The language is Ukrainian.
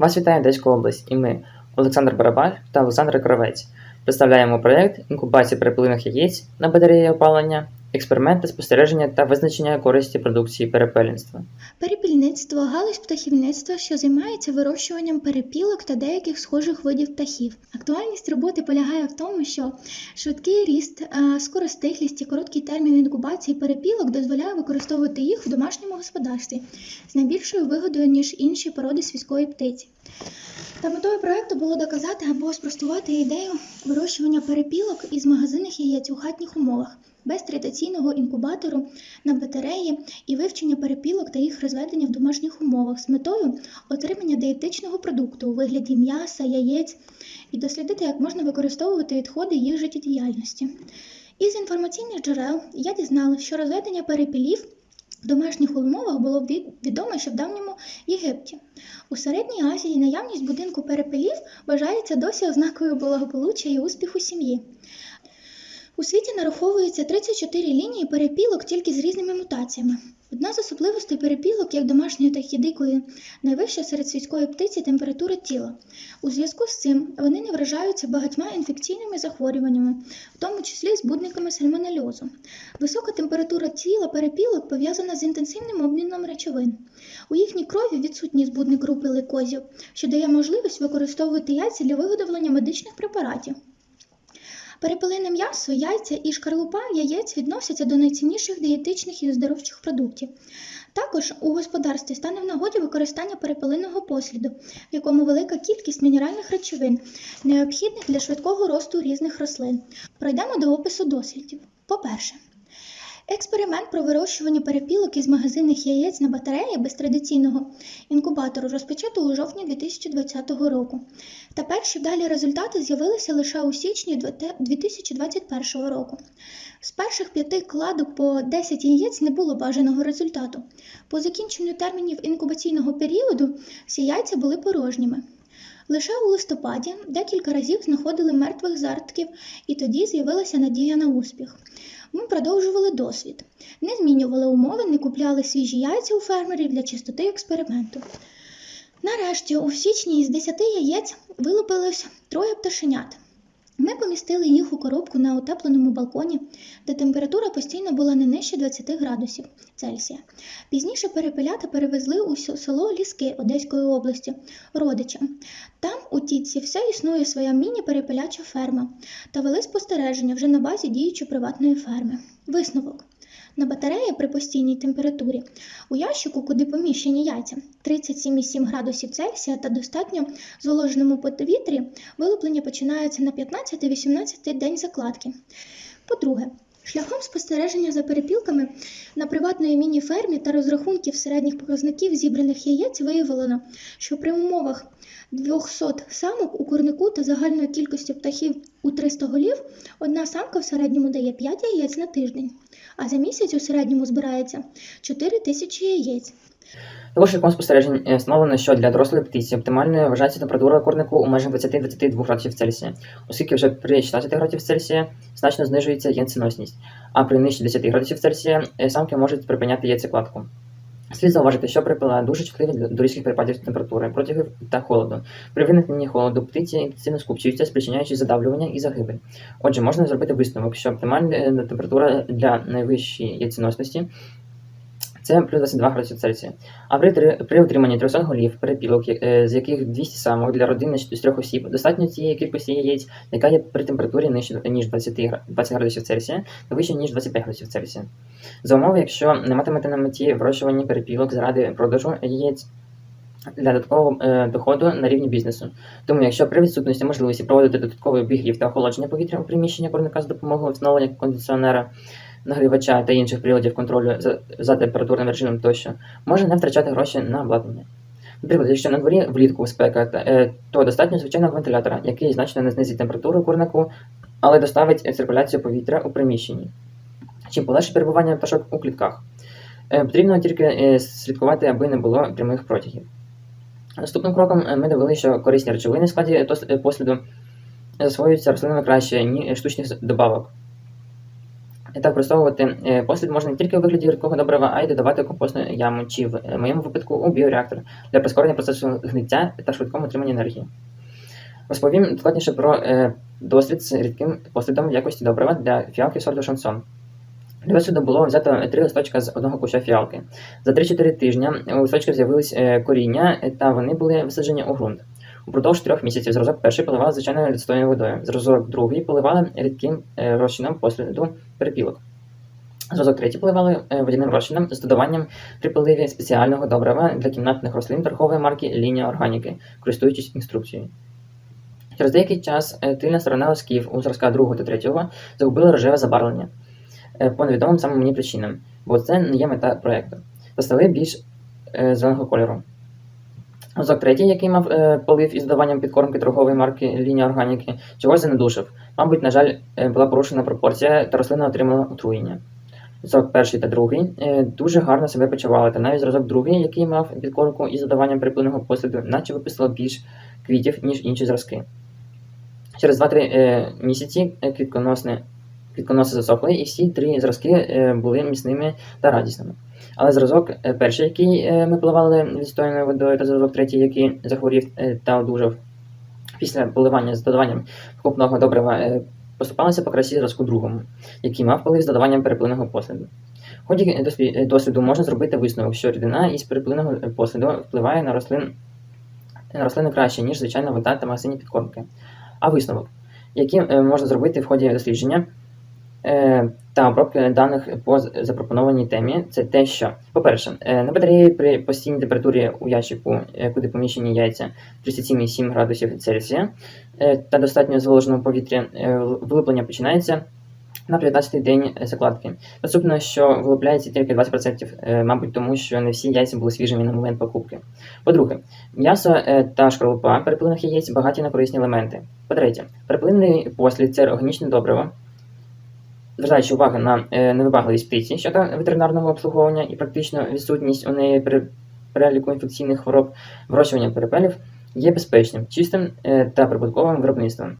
Вас вітає Одеська область і ми, Олександр Барабаль та Олександр Кравець, представляємо проєкт інкубації перепелиних яєць на батареї опалення, експерименти спостереження та визначення користі продукції перепелінства. Перепільництво галузь птахівництва, що займається вирощуванням перепілок та деяких схожих видів птахів. Актуальність роботи полягає в тому, що швидкий ріст, е, скоростиглість і короткий термін інкубації перепілок дозволяє використовувати їх в домашньому господарстві з найбільшою вигодою, ніж інші породи свійської птиці. Та метою проекту було доказати або спростувати ідею вирощування перепілок із магазинних яєць у хатніх умовах без традиційного інкубатору на батареї і вивчення перепілок та їх розведення в домашніх умовах з метою отримання дієтичного продукту у вигляді м'яса, яєць і дослідити, як можна використовувати відходи їх життєдіяльності. Із інформаційних джерел я дізналася, що розведення перепілів в домашніх умовах було від- відомо ще в давньому Єгипті. У Середній Азії наявність будинку перепелів вважається досі ознакою благополуччя і успіху сім'ї. У світі нараховується 34 лінії перепілок тільки з різними мутаціями. Одна з особливостей перепілок, як домашньої, так і дикої, найвища серед свійської птиці температура тіла. У зв'язку з цим вони не вражаються багатьма інфекційними захворюваннями, в тому числі збудниками сальмонельозу. Висока температура тіла перепілок пов'язана з інтенсивним обміном речовин. У їхній крові відсутній збудник групи лейкозів, що дає можливість використовувати яйця для виготовлення медичних препаратів. Перепелине м'ясо, яйця і шкарлупа яєць відносяться до найцінніших дієтичних і оздоровчих продуктів. Також у господарстві стане в нагоді використання перепелиного посліду, в якому велика кількість мінеральних речовин, необхідних для швидкого росту різних рослин. Пройдемо до опису дослідів. По-перше, Експеримент про вирощування перепілок із магазинних яєць на батареї без традиційного інкубатору розпочато у жовтні 2020 року. Та перші вдалі результати з'явилися лише у січні 2021 року. З перших п'яти кладок по 10 яєць не було бажаного результату. По закінченню термінів інкубаційного періоду всі яйця були порожніми. Лише у листопаді декілька разів знаходили мертвих зартків, і тоді з'явилася надія на успіх. Ми продовжували досвід, не змінювали умови, не купляли свіжі яйця у фермерів для чистоти експерименту. Нарешті, у січні із 10 яєць вилупилось троє пташенят. Ми помістили їх у коробку на утепленому балконі, де температура постійно була не нижче 20 градусів Цельсія. Пізніше перепелята перевезли у село Ліски Одеської області родичам. Там у тітці все існує своя міні-перепеляча ферма та вели спостереження вже на базі діючої приватної ферми. Висновок. На батареї при постійній температурі у ящику, куди поміщені яйця 37,7 градусів Цельсія та достатньо зволоженому повітрі, вилуплення починається на 15-18 день закладки. По-друге, шляхом спостереження за перепілками на приватної міні-фермі та розрахунків середніх показників зібраних яєць виявлено, що при умовах 200 самок у курнику та загальною кількістю птахів у 300 голів одна самка в середньому дає 5 яєць на тиждень, а за місяць у середньому збирається 4 тисячі яєць. Також шляхом спостережень е, встановлено, що для дорослої птиці оптимальною вважається температура курнику у межах 20-22 градусів Цельсія, оскільки вже при 16 градусів Цельсія значно знижується яйценосність, а при нижче 10 градусів Цельсія е, самки можуть припиняти яйцекладку. Слід зауважити, що припила дуже чутливі до різких перепадів температури, протягів та холоду. При виникненні холоду птиці інтенсивно скупчуються, спричиняючи задавлювання і загибель. Отже, можна зробити висновок, що оптимальна е, температура для найвищої яйценосності це плюс 22 градусів Цельсія. А при, при отриманні 300 голів перепілок, е, з яких 200 самок для родини з трьох осіб, достатньо цієї кількості яєць, яка є при температурі нижче ніж 20, 20 градусів Цельсія та вище ніж 25 градусів Цельсія. За умови, якщо не матимете на меті вирощування перепілок заради продажу яєць для додаткового е, доходу на рівні бізнесу. Тому, якщо при відсутності можливості проводити додатковий обігрів та охолодження повітря у приміщення курника з допомогою встановлення кондиціонера, нагрівача та інших приладів контролю за, за температурним режимом тощо, може не втрачати гроші на обладнання. Наприклад, якщо на дворі влітку спека, е, то достатньо звичайного вентилятора, який значно не знизить температуру курнику, але доставить циркуляцію повітря у приміщенні, чим полегшить перебування пташок у клітках. Е, Потрібно тільки е, слідкувати, аби не було прямих протягів. Наступним кроком ми довели, що корисні речовини в складі посліду засвоюються рослинами краще, ніж штучних добавок. Та використовувати е, послід можна не тільки у вигляді рідкого добрива, а й додавати компостну яму чи в е, моєму випадку у біореактор для прискорення процесу гниття та швидкому отримання енергії. Розповім докладніше про е, дослід з рідким послідом в якості добрива для фіалки сорту шансон. Для досліду було взято три листочка з одного куща фіалки. За 3-4 тижні у листочків з'явились коріння, та вони були висаджені у ґрунт. Упродовж трьох місяців зразок перший поливали звичайною відстойною водою. Зразок другий поливали рідким е, розчином посліду перепілок. Зразок третій поливали е, водяним розчином з додаванням при поливі спеціального добрива для кімнатних рослин торгової марки Лінія органіки, користуючись інструкцією. Через деякий час е, тильна сторона лисків у зразка другого та третього загубила рожеве забарвлення по невідомим саме мені причинам, бо це не є мета проєкту, та стали більш зеленого кольору. Зразок третій, який мав е, полив із додаванням підкормки торгової марки Лінія органіки, чогось занедушив. Мабуть, на жаль, е, була порушена пропорція, та рослина отримала отруєння. Зразок перший та другий е, дуже гарно себе почували, та навіть зразок другий, який мав підкормку із додаванням припиненого посліду, наче виписало більш квітів, ніж інші зразки. Через 2-3 е, місяці е, квітконосне, квітконоси засохли, і всі три зразки е, були міцними та радісними. Але зразок е, перший, який е, ми поливали відстояною водою, та зразок третій, який захворів е, та одужав після поливання з додаванням покупного добрива, поступалися по красі зразку другому, який мав полив з додаванням переплинного посліду. В ході досліду можна зробити висновок, що рідина із переплинного е, посліду впливає на рослин на рослини краще, ніж звичайна вода та магазинні підкормки. А висновок, який можна зробити в ході дослідження та обробки даних по запропонованій темі, це те, що, по-перше, е, на батареї при постійній температурі у ящику, е, куди поміщені яйця 37,7 градусів Цельсія е, та достатньо зволоженого повітря, е, вилуплення починається на 15-й день е, закладки. Наступно, що вилупляється тільки 20%, е, мабуть, тому що не всі яйця були свіжими на момент покупки. По-друге, м'ясо е, та шкарлупа перепилених яєць багаті на корисні елементи. По-третє, перепилений послід це органічне добриво. Звертаючи увагу на е, невибагливість птиці щодо ветеринарного обслуговування і практично відсутність у неї при переліку інфекційних хвороб, вирощування перепелів є безпечним, чистим е, та прибутковим виробництвом.